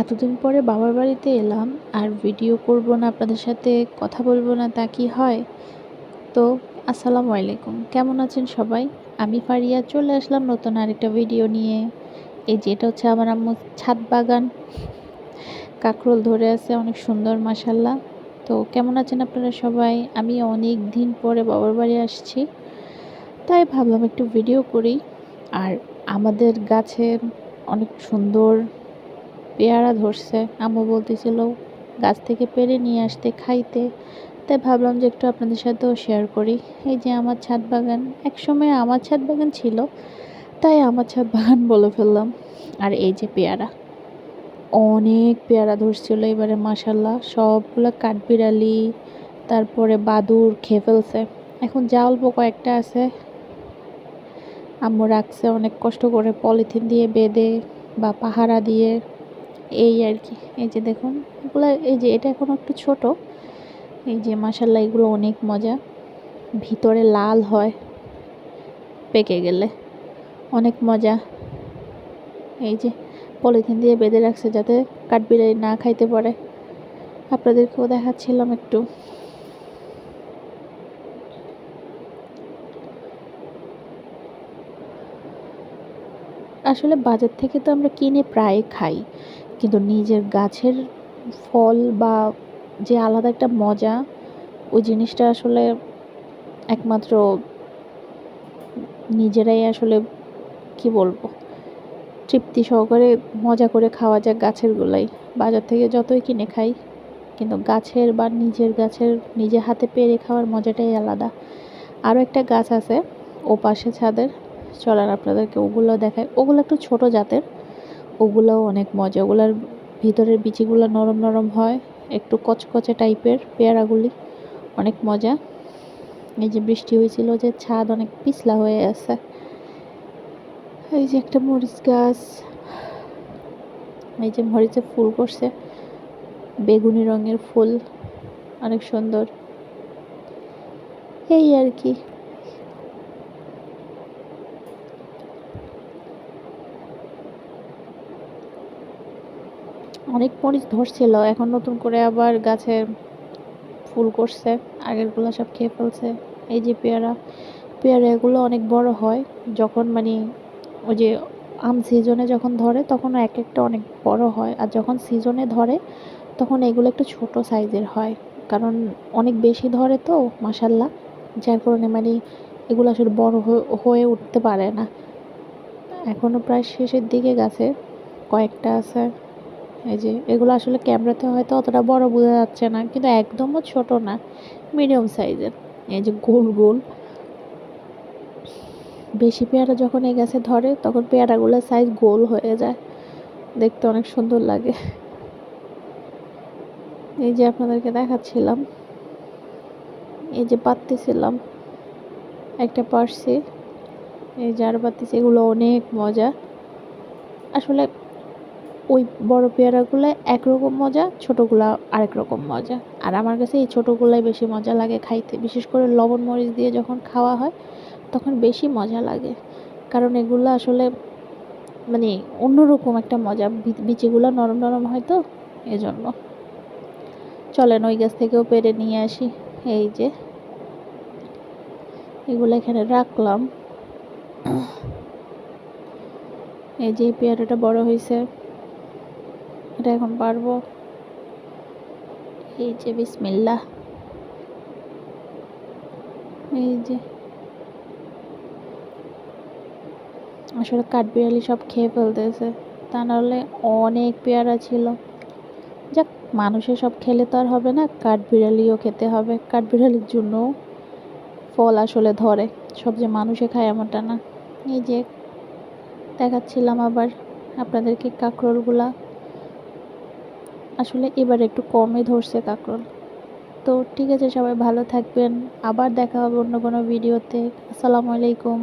এতদিন পরে বাবার বাড়িতে এলাম, আর ভিডিও করব না, আপনাদের সাথে কথা বলব না, তা কি হয়? তো, আসসালামু আলাইকুম। কেমন আছেন সবাই? আমি ফারিয়া, চলে আসলাম নতুন আরেকটা ভিডিও নিয়ে। এই যে, এটা হচ্ছে আমার আম্মু ছাদ বাগান। কাঁকরোল ধরে আছে, অনেক সুন্দর মাসাল্লাহ তো, কেমন আছেন আপনারা সবাই? আমি অনেক দিন পরে বাবার বাড়ি আসছি, তাই ভাবলাম একটু ভিডিও করি। আর আমাদের গাছে অনেক সুন্দর পেয়ারা ধরছে। আম্মু বলতেছিল, গাছ থেকে পেরে নিয়ে আসতে খাইতে। তাই ভাবলাম যে একটু আপনাদের সাথেও শেয়ার করি। এই যে আমার ছাদ বাগান, একসময় আমার ছাদ বাগান ছিল, তাই আমার ছাদ বাগান বলে ফেললাম। আর এই যে পেয়ারা, অনেক পেয়ারা ধরছিল এবারে মাসাল্লাহ সবগুলো কাঠবিড়ালি, তারপরে বাদুর খেয়ে ফেলছে। এখন যা অল্প কয়েকটা আছে, আম্মু রাখছে। অনেক কষ্ট করে পলিথিন দিয়ে বেঁধে বা পাহারা দিয়ে এই আর কি, এই যে দেখুন, এগুলো এই যে এটা এখন একটু ছোট, এই যে মাসাল্লাহ এগুলো অনেক মজা, ভিতরে লাল হয় পেকে গেলে, অনেক মজা, এই যে পলিথিন দিয়ে বেঁধে রাখছে যাতে কাঠবিড়ালি না খাইতে পারে, আপনাদেরকেও দেখাচ্ছিলাম একটু। আসলে বাজার থেকে তো আমরা কিনে প্রায় খাই। কিন্তু নিজের গাছের ফল বা যে আলাদা একটা মজা, ওই জিনিসটা আসলে একমাত্র নিজেরাই আসলে, কি বলব, তৃপ্তি সহকারে মজা করে খাওয়া যায় গাছের গুলাই বাজার থেকে যতই কিনে খাই, কিন্তু গাছের বা নিজের গাছের, নিজে হাতে পেরে খাওয়ার মজাটাই আলাদা। আরও একটা গাছ আছে ও পাশে ছাদের চলার আপনাদেরকে ওগুলো দেখায় ওগুলো একটু ছোট জাতের। ওগুলোও অনেক মজা। ওগুলার ভিতরের বিচিগুলো নরম নরম হয়, একটু কচকচে টাইপের পেয়ারাগুলি। অনেক মজা। এই যে বৃষ্টি হয়েছিল যে ছাদ অনেক পিছলা হয়ে আছে। এই যে একটা মরিচ গাছ। এই যে মরিচে ফুল করছে। বেগুনি রঙের ফুল। অনেক সুন্দর। এই আর কি। অনেক মরিচ ধরছিল, এখন নতুন করে আবার গাছে ফুল করছে, আগেরগুলো সব খেয়ে ফেলছে। এই যে পেয়ারা পেয়ারা এগুলো অনেক বড় হয়, যখন মানে ওই যে আম সিজনে যখন ধরে, তখন এক একটা অনেক বড় হয়, আর যখন সিজনে ধরে, তখন এগুলো একটু ছোট সাইজের হয়, কারণ অনেক বেশি ধরে তো মাসাল্লাহ যার কারণে মানে এগুলো আসলে বড় হয়ে উঠতে পারে না। এখনও প্রায় শেষের দিকে গেছে কয়েকটা আছে। এই যে, এগুলো আসলে ক্যামেরাতে হয়তো অতটা বড় বোঝা যাচ্ছে না, কিন্তু একদমও ছোট না, মিডিয়াম সাইজের। এই যে গোল গোল। বেশি পেয়ারা যখন এই গাছে ধরে, তখন পেয়ারাগুলোর সাইজ গোল হয়ে যায়। দেখতে অনেক সুন্দর লাগে। এই যে আপনাদেরকে দেখাচ্ছিলাম, এই যে পাততেছিলাম একটা পার্সি এই যার পাততেছি এগুলো অনেক মজা। আসলে ওই বড় পেয়ারাগুলো একরকম মজা, ছোটোগুলো আরেক রকম মজা। আর আমার কাছে এই ছোটোগুলাই বেশি মজা লাগে খাইতে। বিশেষ করে লবণ মরিচ দিয়ে যখন খাওয়া হয়, তখন বেশি মজা লাগে। কারণ এগুলো আসলে মানে অন্যরকম একটা মজা। বিচিগুলো নরম নরম হয় তো, এজন্য। চলেন ওই গাছ থেকেও পেরে নিয়ে আসি। এই যে, এগুলো এখানে রাখলাম। এই যে পেয়ারাটা বড় হয়েছে এটা এখন পারব। এই যে বিসমিল্লা এই যে। আসলে কাঠবিড়ালি সব খেয়ে ফেলতেছে। তা নাহলে অনেক পেয়ারা ছিল। যাক, মানুষের সব খেলে তো আর হবে না কাঠবিড়ালিও খেতে হবে। কাঠবিড়ালির জন্য ফল আসলে ধরে। সব যে মানুষে খায় এমনটা না। এই যে, দেখাচ্ছিলাম আবার আপনাদেরকে কাঁকরোলগুলা আসলে এবার একটু কমই ধরছে কাঁকরোল। তো ঠিক আছে, সবাই ভালো থাকবেন। আবার দেখা হবে অন্য কোনো ভিডিওতে আসসালামু আলাইকুম।